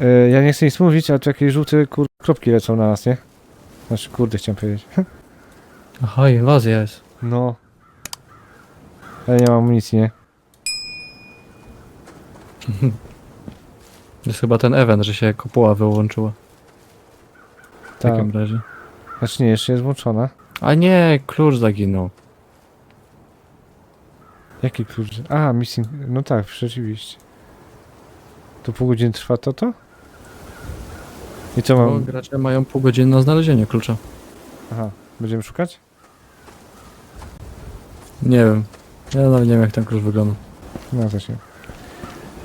E, ja nie chcę nic mówić, ale tu jakieś żółte kur... kropki lecą na nas, nie? Znaczy, kurde, chciałem powiedzieć. Aha, inwazja jest. No. Ale nie mam amunicji, nie? To jest chyba ten event, że się kopuła wyłączyła. W Tak. takim razie. Znaczy nie, jeszcze jest włączona. A nie, klucz zaginął. Jaki klucz? A, missing. No tak, rzeczywiście. To pół godziny trwa to to? I co Bo mam? gracze mają pół godziny na znalezienie klucza. Aha, będziemy szukać? Nie wiem. Ja nawet nie wiem jak ten klucz wygląda. No też nie.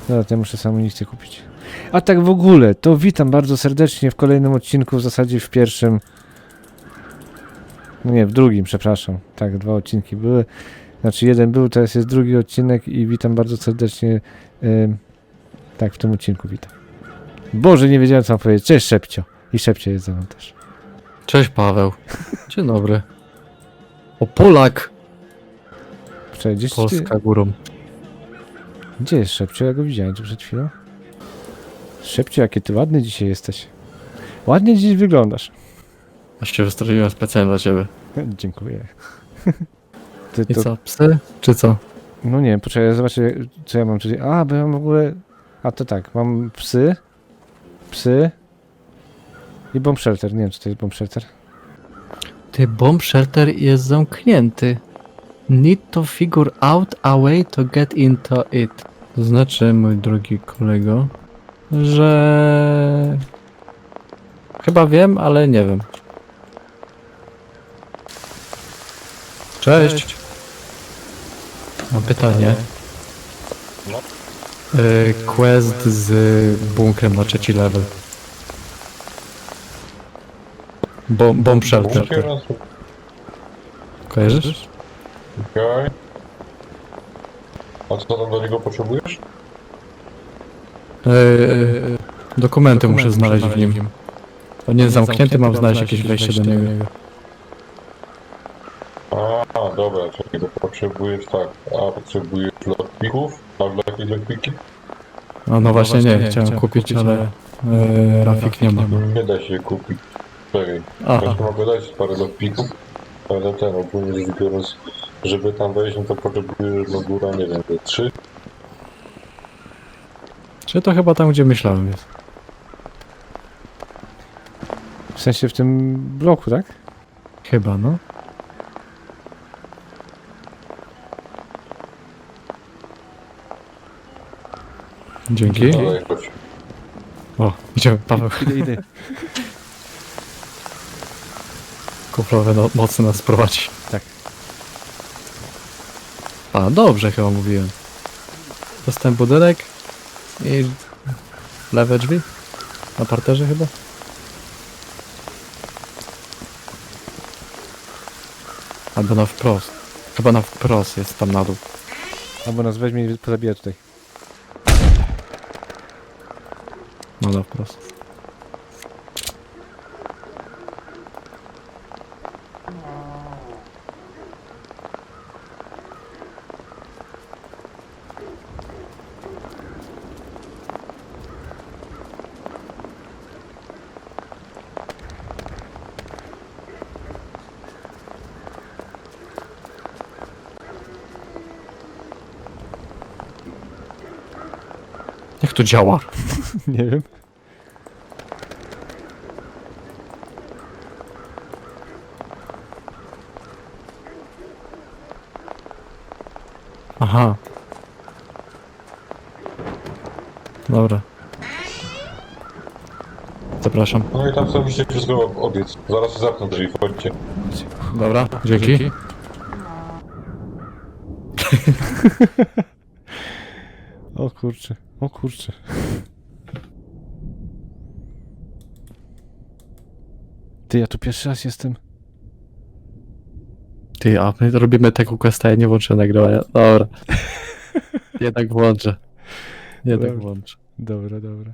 Dobra, to ja muszę sobie amunicję kupić. A tak w ogóle, to witam bardzo serdecznie w kolejnym odcinku, w zasadzie w pierwszym. No nie, w drugim, przepraszam. Tak, dwa odcinki były. Znaczy jeden był, teraz jest drugi odcinek i witam bardzo serdecznie. tak, w tym odcinku witam. Boże, nie wiedziałem co mam powiedzieć. Cześć Szepcio. I Szepcio jest ze mną też. Cześć Paweł. Dzień dobry. O Polak! Cześć, gdzieś ty, Polska górą. Gdzie jest Szepcio? Ja go widziałem tu przed chwilą. Szepcio, jakie ty ładny dzisiaj jesteś. Ładnie dziś wyglądasz. Aż się wystroiłem specjalnie dla ciebie. Dziękuję. Ty, I to, co, psy? Czy co? no nie poczekaj, zobaczę, co ja mam tutaj. A, bo ja mam w ogóle... A, to tak, mam psy, psy i bomb shelter. Nie wiem, co to jest bomb shelter. Ty, bomb shelter jest zamknięty. Need to figure out a way to get into it. To znaczy, mój drogi kolego, że... Chyba wiem, ale nie wiem. Cześć. Mam pytanie. No. Y, Quest z bunkrem na trzeci level. Bom, bomb shelter. Kojarzysz? Okej. A co tam do niego potrzebujesz? Eee, dokumenty muszę znaleźć w nim. On nie jest zamknięty, mam znaleźć jakieś wejście do niego. A, dobra, czyli go potrzebujesz tak. A potrzebujesz lockpicków? Masz jakieś lockpiki? No, no właśnie nie, chciałem kupić, ale eee, Rafik nie ma. Nie da się kupić. Czekaj. Aha, Ja ci mogę dać parę lockpicków, ale ten ogólnie rzecz biorąc, żeby tam wejść, no to potrzebujesz no góra, nie wiem, te trzy. czy to chyba tam, gdzie myślałem jest. W sensie w tym bloku, tak? Chyba, no. Dzięki. O, idziemy, Paweł. Idę, idę. Kuflowe no, mocno nas prowadzi. Tak. A, dobrze chyba mówiłem. Dostałem budynek i lewe drzwi. Na parterze chyba. Albo na wprost. Chyba na wprost jest tam na dół. Albo nas weźmie i pozabija tutaj. No na Jak to działa? nie wiem. Aha. Dobra. Zapraszam. No i tam sobie musicie wszystko obiec. Zaraz się zamkną drzwi, wchodźcie. Dobra, dzięki. O kurczę, o kurczę. Ty, ja tu pierwszy raz jestem. Ty, a my robimy tego questa, ja nie włączę nagrywania. Dobra. Jednak włączę. Jednak Dobra. włączę. Dobra, dobra.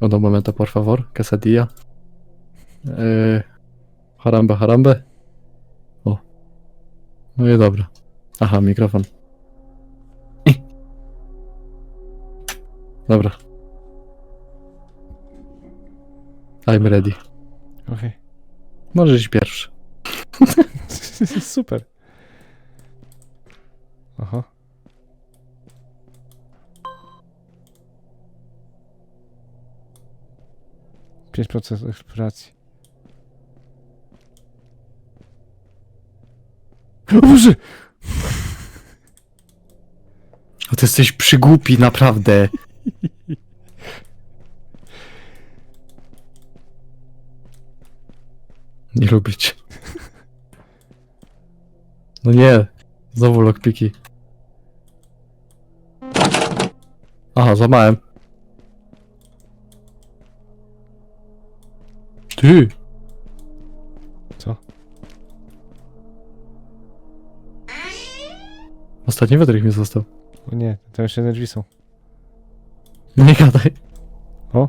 Uno momento, por favor. Quesadilla. Yy, harambe, harambe. O. No i dobra. Aha, mikrofon. Dobra. I'm ready. Okej. Możesz iść pierwszy. Super. Aha. Pięć procent eksploracji. O Boże! O, ty jesteś przygłupi, naprawdę. Nie lubię cię. No nie. Znowu lockpiki. Aha, złamałem. Ty! Co? Ostatni wiatrak mi został. O nie, tam jeszcze jedne drzwi są. Nie gadaj. O!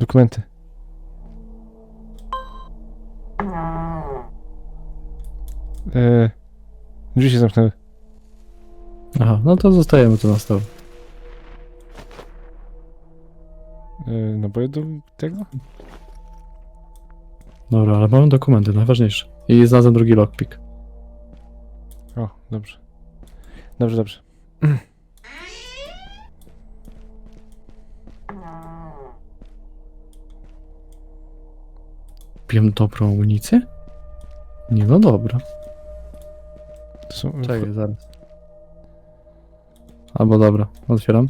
Dokumenty. Eee, drzwi się zamknęły. Aha, no to zostajemy tu na stole. Eee, no bo do tego? Dobra, ale mamy dokumenty, najważniejsze. I znalazłem drugi lockpick. O, dobrze. Dobrze, dobrze. Kupiłem dobrą amunicję? Nie, no dobra. To są... Czekaj, zaraz. Albo dobra, otwieram.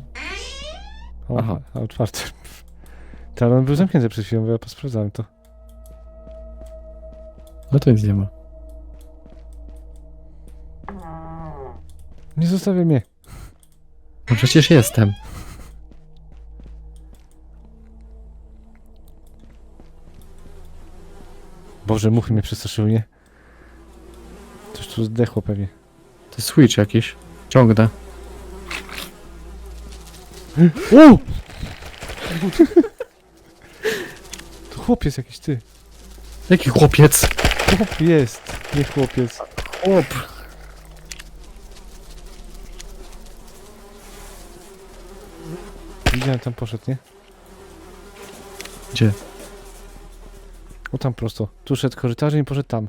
O, Aha. a otwarte. Tak, on był zamknięty przed chwilą, bo ja posprawdzałem to. No to nic nie ma. Nie zostawię mnie. No przecież jestem. Boże, muchy mnie przestraszyły, nie? Coś tu zdechło pewnie. To jest switch jakiś. Ciągnę. O! To chłopiec jakiś, ty. Jaki chłopiec? Chłop jest, nie chłopiec. Chłop. Widziałem, tam poszedł, nie? Gdzie? O, tam prosto. Tu szedł korytarzem i poszedł tam.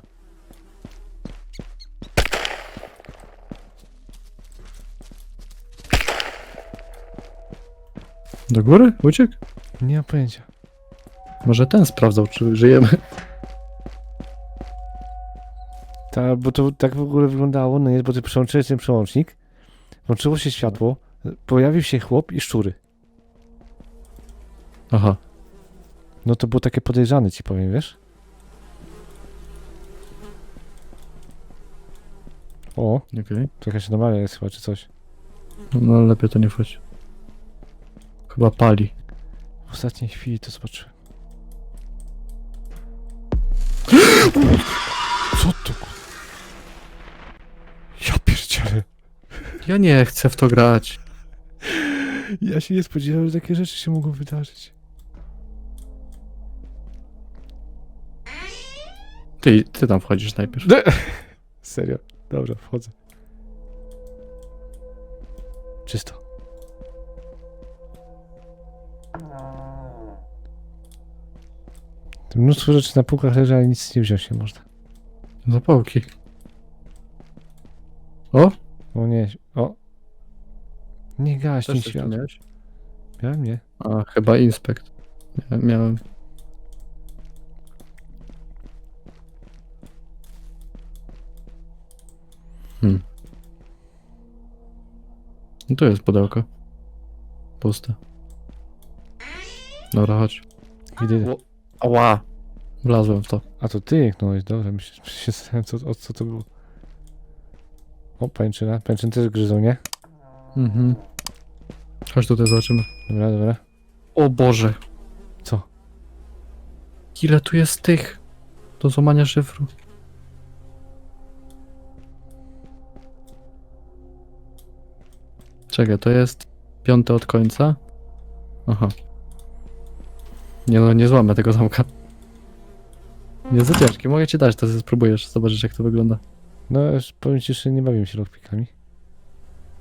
Do góry? Uciekł? Nie mam pojęcia. Może ten sprawdzał, czy żyjemy. Ta, bo to tak w ogóle wyglądało, no jest, bo ty przełączyłeś ten przełącznik, włączyło się światło, pojawił się chłop i szczury. Aha. No to było takie podejrzane, ci powiem, wiesz? O, Okej. to jakaś anomalia jest chyba, czy coś. No lepiej to nie wchodź. Chyba pali. W ostatniej chwili to zobaczyłem. Co to? ku- Ja pierdzielę. Ja nie chcę w to grać. Ja się nie spodziewałem, że takie rzeczy się mogą wydarzyć. Ty, ty tam wchodzisz najpierw. Serio. Dobra, wchodzę. Czysto. Mnóstwo rzeczy na półkach leży, ale nic nie wziąć nie można. Zapałki. O! O nie, o. Nie gaśnie Też coś tu światło. miałeś? Miałem nie. A, chyba inspekt. Miałem. Hmm. No to jest pudełko. Puste. Dobra, chodź. Idę, Ała! Wlazłem w to. A to ty jęknąłeś, dobra, myślę, się zastanawiam, co, o co to było. O, pęczyna. Pęczyn też gryzą, nie? Mhm. Chodź tutaj zobaczymy. Dobra, dobra. O Boże! Co? Ile tu jest tych? Do złamania szyfru. Czekaj, to jest piąte od końca? Aha. Nie no, nie złamę tego zamka. Nie za ciężki, mogę ci dać, to sobie spróbujesz, zobaczysz jak to wygląda. No, już powiem ci, że nie bawię się lockpickami.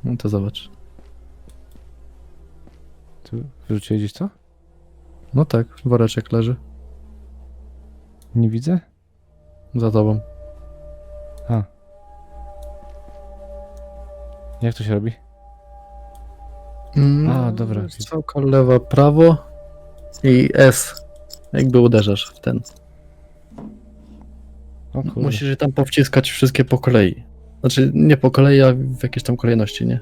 No to zobacz. Tu wyrzuciłeś gdzieś co? No tak, woreczek leży. Nie widzę? Za tobą. A. Jak to się robi? A, dobra. Strzałka lewa, prawo i S. Jakby uderzasz w ten. O kurde. Musisz je tam powciskać wszystkie po kolei. Znaczy, nie po kolei, a w jakiejś tam kolejności, nie?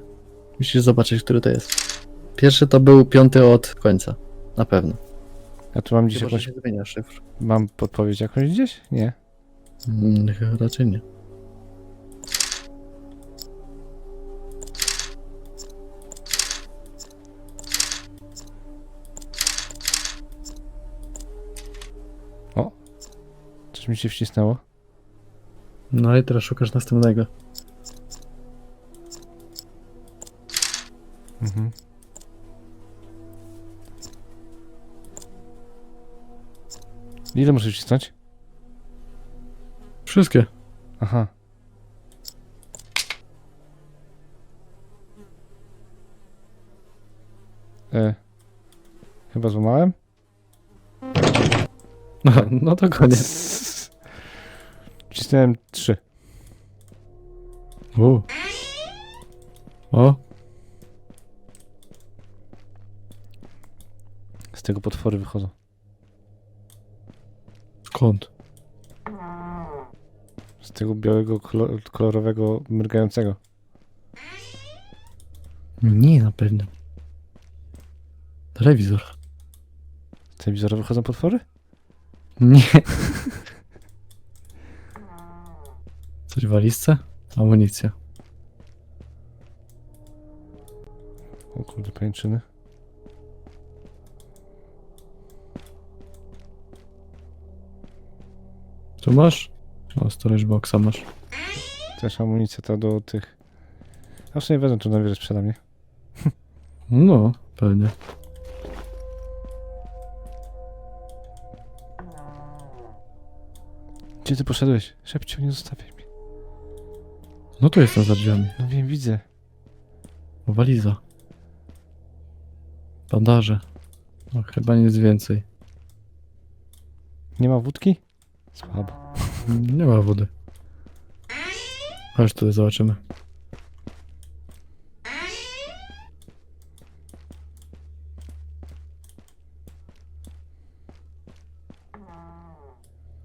Musisz zobaczyć, który to jest. Pierwszy to był piąty od końca. Na pewno. A tu mam gdzieś Chyba, że jakąś... się zmienia szyfr. Mam podpowiedź jakąś gdzieś? Nie. Mm, chyba raczej nie. Coś mi się wcisnęło. No i teraz szukasz następnego. Mhm. Ile muszę wcisnąć? Wszystkie. Aha. E. Chyba złamałem? No, no to koniec. Wcisnąłem trzy. U. O, Z tego potwory wychodzą. skąd? Z tego białego, kolor- kolorowego, mrygającego. Nie, na pewno. Telewizor. Z telewizora wychodzą potwory? Nie. Coś w walizce? Amunicja. O kurde, pajęczyny. Tu masz? O, storage boxa masz. Też amunicja ta do tych... A w sumie wezmę tu na wieżę sprzedam, nie? No, pewnie. Gdzie ty poszedłeś? Szepcio, nie zostawiaj mnie. No tu jestem za drzwiami. No wiem, widzę. Waliza. Bandaże. No, chyba nic więcej. Nie ma wódki? Słabo. Nie ma wody. Chodź tutaj zobaczymy.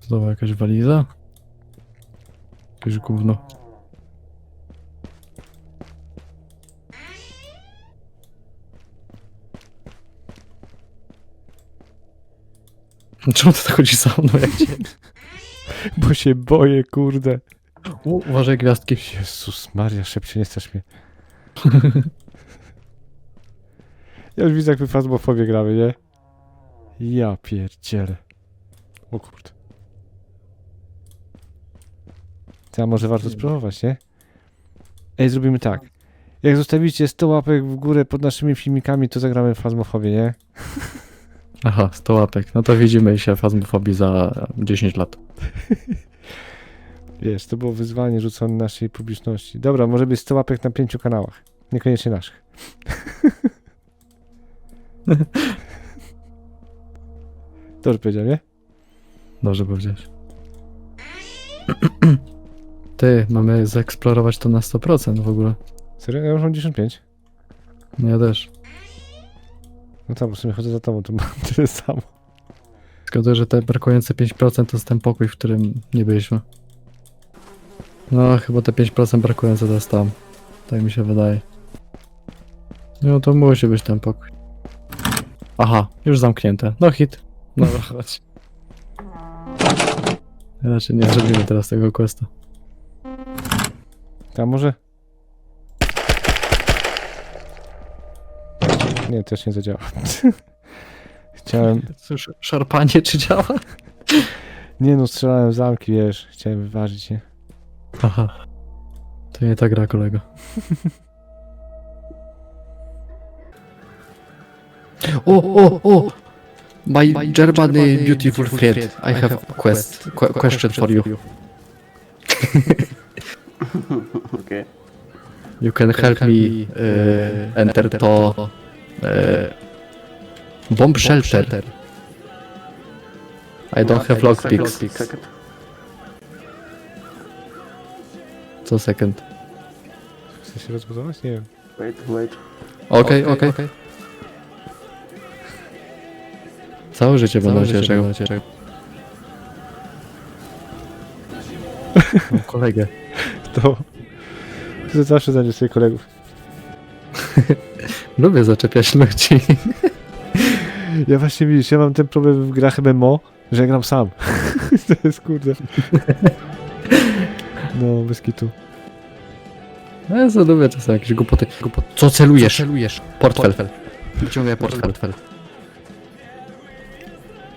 Znowu jakaś waliza? Jakieś gówno. Czemu ty tak chodzisz za mną jak cię? Bo się boję, kurde. U, uważaj gwiazdki. Jezus Maria, szepcie, nie strasz mnie. ja już widzę, jak my fazmofobię gramy, nie? Ja pierdzielę. O kurde. To może warto spróbować, nie? Ej, zrobimy tak. Jak zostawicie 100 łapek w górę pod naszymi filmikami, to zagramy w fazmofobię, nie? Aha, 100 łapek. No to widzimy się fazmofobii za 10 lat. Wiesz, to było wyzwanie rzucone naszej publiczności. Dobra, może być 100 łapek na pięciu kanałach. Niekoniecznie naszych. Dobrze powiedziałem, nie? Dobrze powiedziałeś. Ty, mamy zeksplorować to na 100% w ogóle. Serio? Ja już mam 95. No ja też. No bo w sumie chodzę za tobą, to mam tyle samo. Zgaduję, że te brakujące 5% to jest ten pokój, w którym nie byliśmy. No, chyba te 5% brakujące to jest tam. Tak mi się wydaje. No to musi być ten pokój. Aha, już zamknięte. No hit. Dobra, chodź. Raczej nie zrobimy teraz tego questa. A może? Nie, też nie zadziała. Chciałem... Cóż, szarpanie czy działa? Nie no, strzelałem w zamki, wiesz. Chciałem wyważyć, nie? Aha. To nie ta gra, kolego. O, o, o! My, German beautiful friend, I have a quest, que question for you. Okay. You can help me uh, enter to uh, Bomb shelter. I don't have lockpicks. Co second? Chce się rozbudować? Nie wiem. Wait, wait. Okej, okej. Całe życie będą cię czego. Mam kolegę. To... Ty zawsze znajdziesz swoich kolegów. Lubię zaczepiać ludzi. Ja właśnie widzisz, ja mam ten problem w grach MMO, że ja gram sam. to jest kurde. No, bez kitu. No ja lubię czasem jakieś głupoty. głupoty. Co celujesz? Co celujesz? Portfel. Wyciągaj portfel.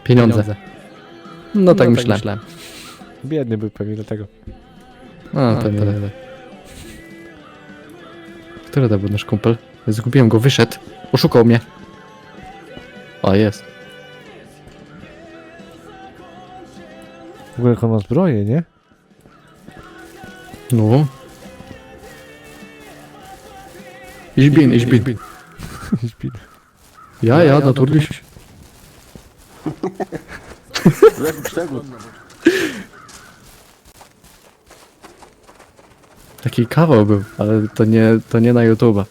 Pieniądze. No tak myślałem. Biedny był pewnie dlatego. A, pewnie. pewnie. Który to był nasz kumpel? Zgubiłem go, wyszedł. Oszukał mnie. O, jest. W ogóle jak on ma zbroję, nie? No. Ich bin, ich bin. Śpi. Ja, ja, natürlich. Sehr gut, Taki kawał był, ale to nie, to nie na YouTube'a.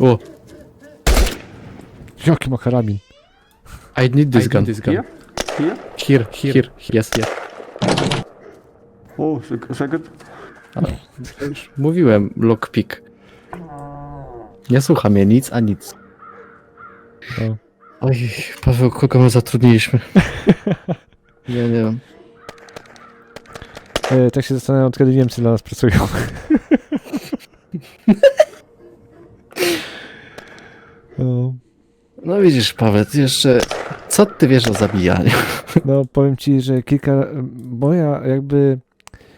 o, Jaki ma karabin? I need this gun. Here? Here? Here, here, yes, yes. Oh, sec- second. Już mówiłem, lockpick. Nie słucha mnie nic, a nic. No. Oj, Paweł, kogo my zatrudniliśmy? Nie, nie wiem. E, tak się zastanawiam, od kiedy Niemcy dla nas pracują. no, No widzisz, Paweł, ty jeszcze... Co ty wiesz o zabijaniu? no, powiem ci, że kilka... Moja jakby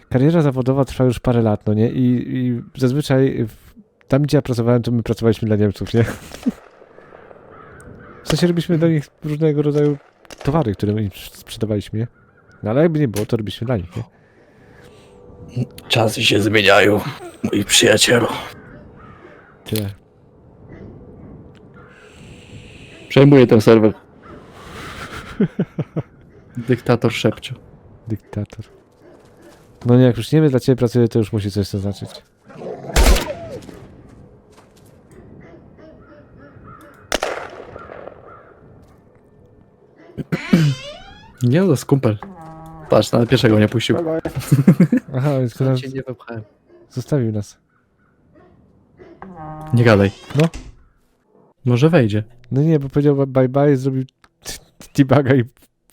kariera zawodowa trwa już parę lat, no nie? I, i zazwyczaj w, tam, gdzie ja pracowałem, to my pracowaliśmy dla Niemców, nie? W sensie robiliśmy dla nich różnego rodzaju towary, które im sprzedawaliśmy, nie? No ale jakby nie było, to robiliśmy dla nich, nie? Czasy się zmieniają, mój przyjacielu. Tyle. Przejmuję ten serwer. Dyktator szepciu. Dyktator. No nie, jak już Niemiec dla ciebie pracuje, to już musi coś zaznaczyć. Nie, to jest kumpel. Patrz, nawet pierwszego nie puścił. Bye bye. Aha, więc nas nie wypchałem. zostawił nas. Nie gadaj. No. Może wejdzie. No nie, bo powiedział bye bye, zrobił debuga i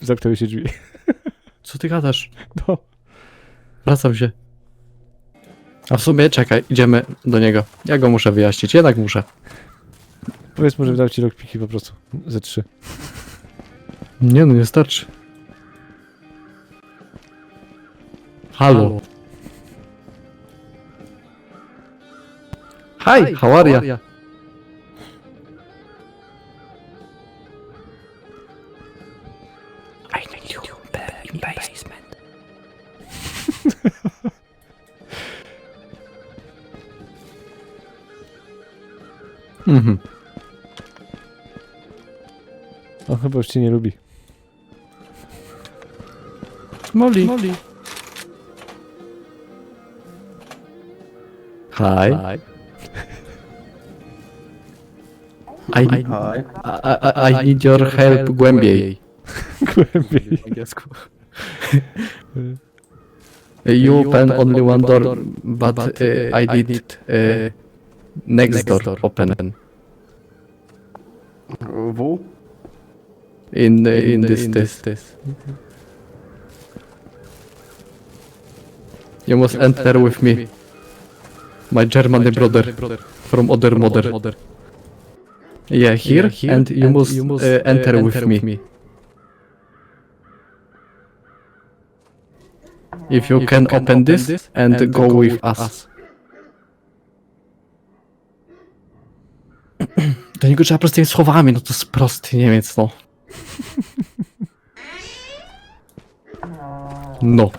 zamknęły się drzwi. Co ty gadasz? No. Wracam się. A w sumie, czekaj, idziemy do niego. Ja go muszę wyjaśnić, jednak muszę. Powiedz mu, że dał ci lockpiki po prostu. Ze trzy. Nie no, nie starczy. Halo. Hi, how are ya? I need you in basement. mhm. On chyba już cię nie lubi. Molly. Hi. I, I, Hi. I, I need your help głębiej. Głębiej. You open only one door, but uh, I need uh, next door open. Uh, wo? In uh, in this this this. You must enter with me. My German brother from other mother. Yeah, here, and you must, uh, enter, with, me. If you, can, open, this, and, go, with, us. Do niego trzeba prostymi słowami, no to jest prosty Niemiec, no. No.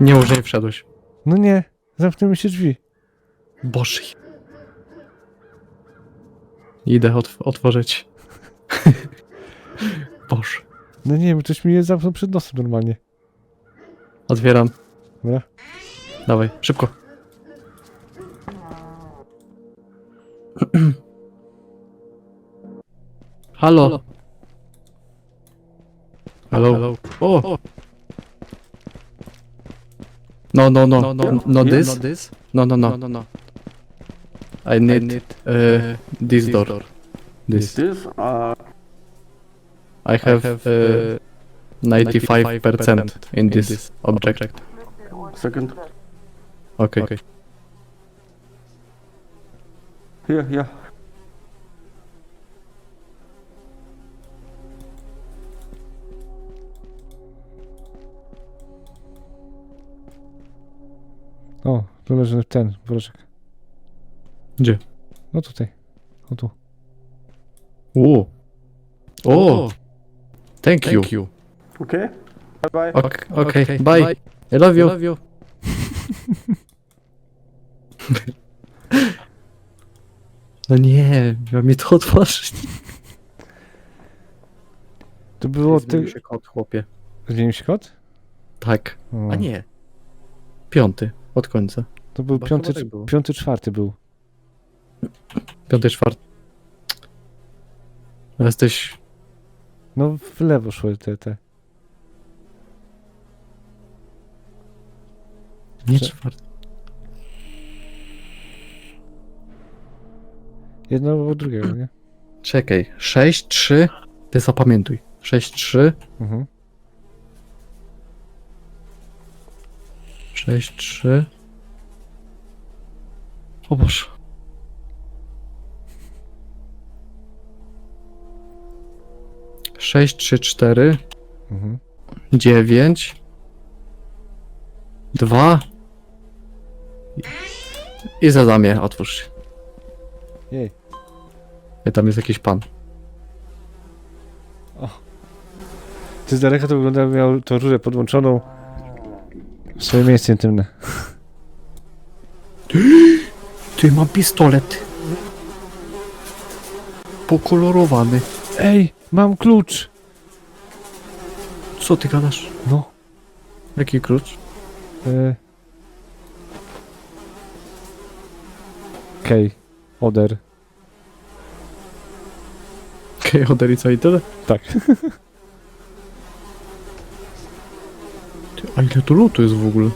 Nie może nie wszedłeś. no nie. Zamknęły się drzwi. Boże. Idę otw- otworzyć. Boże. No nie wiem, ktoś mi je zamknął przed nosem normalnie. Otwieram. Dobra. Dawaj, szybko. Halo. Hello. O. No, no, no, no, no, no, this, Not this, no, no, no, no, no. I need, uh, this door. This. This, uh, I have, uh, 95% in this object. second. Okay. okay. Here, here. O, tu leży ten woreczek. Gdzie? No tutaj. O tu. O. O. Thank, you. Okay. Bye bye. Okay, okay, bye. I love you. love you. no nie, miał mi to otworzyć. To było ty... Zmienił się kod, chłopie. Zmienił się kod? Tak. O, A nie. Piąty, od końca. To był Chyba piąty, chyba tak było. piąty, czwarty był. Piąty, czwarty. Jesteś... No w lewo szły te, te. Nie Prze- czwarty. Jedno albo drugiego, nie? Czekaj. 6, 3. Ty zapamiętuj. 6, 3. Mhm. 6, 3. O Boże. Sześć, trzy, cztery, Mhm. dziewięć, dwa i zadamie, otwórz się. Jej. Tam jest jakiś pan. Ty z daleka to wygląda, jakby miał tą rurę podłączoną swoje miejsce intymne. Ty, mam pistolet. Pokolorowany. Ej, mam klucz! Co ty gadasz? No. Jaki klucz? E... Okej. Oder. Okej, okay, i co i tyle? Tak. Ty, a ile tu lutu jest w ogóle?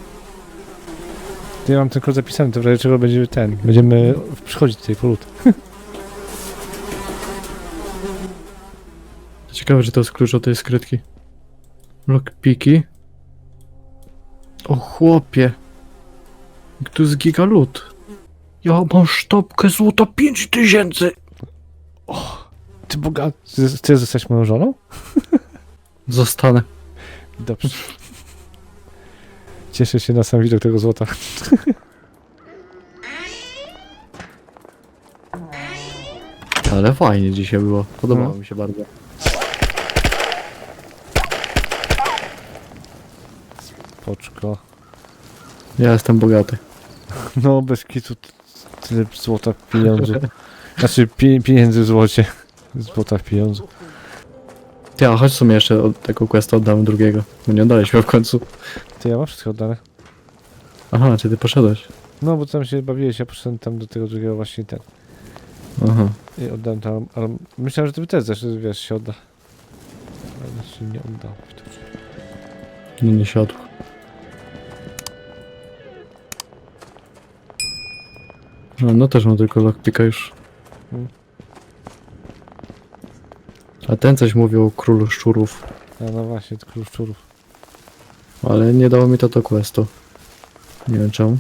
Ja mam tylko zapisane, to w razie czego będziemy ten. Będziemy przychodzić tutaj po lód. Ciekawe, że to jest klucz od tej skrytki. Lockpiki. O chłopie. Tu jest gigalut. Ja mam sztabkę złota 5000. Ty boga... Chcesz zostać moją żoną? Zostanę. Dobrze. Cieszę się na sam widok tego złota. Ale fajnie dzisiaj było. Podobało No. mi się bardzo. Poczko. Ja jestem bogaty. No, bez kitu t- tyle złota w pieniądzu. Znaczy, pie, pieniędzy w złocie. Złota w pieniądzu. Ty, a chodź sobie jeszcze od tego questa oddamy drugiego. Bo nie oddaliśmy w końcu. Ty, ja mam wszystko oddane. Aha, czy ty poszedłeś? No, bo tam się bawiłeś, ja poszedłem tam do tego drugiego właśnie ten. Aha. I oddałem tam, ale myślałem, że ty też zresztą, wiesz, się odda. Ale się nie oddało. No nie siadł. No, no też mam tylko lockpicka już. Mm. A ten coś mówił o królu szczurów, A no właśnie, król szczurów. Ale nie dało mi to do questu. Nie wiem czemu.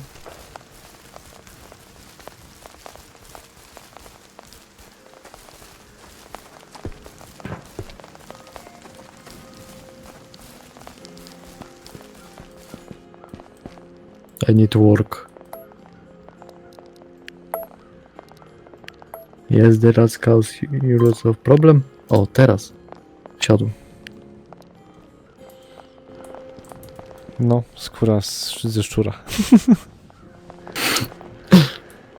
I need work. Yes, the rats cause you lots of problem. O, teraz. Siadł. No, skóra z, ze szczura.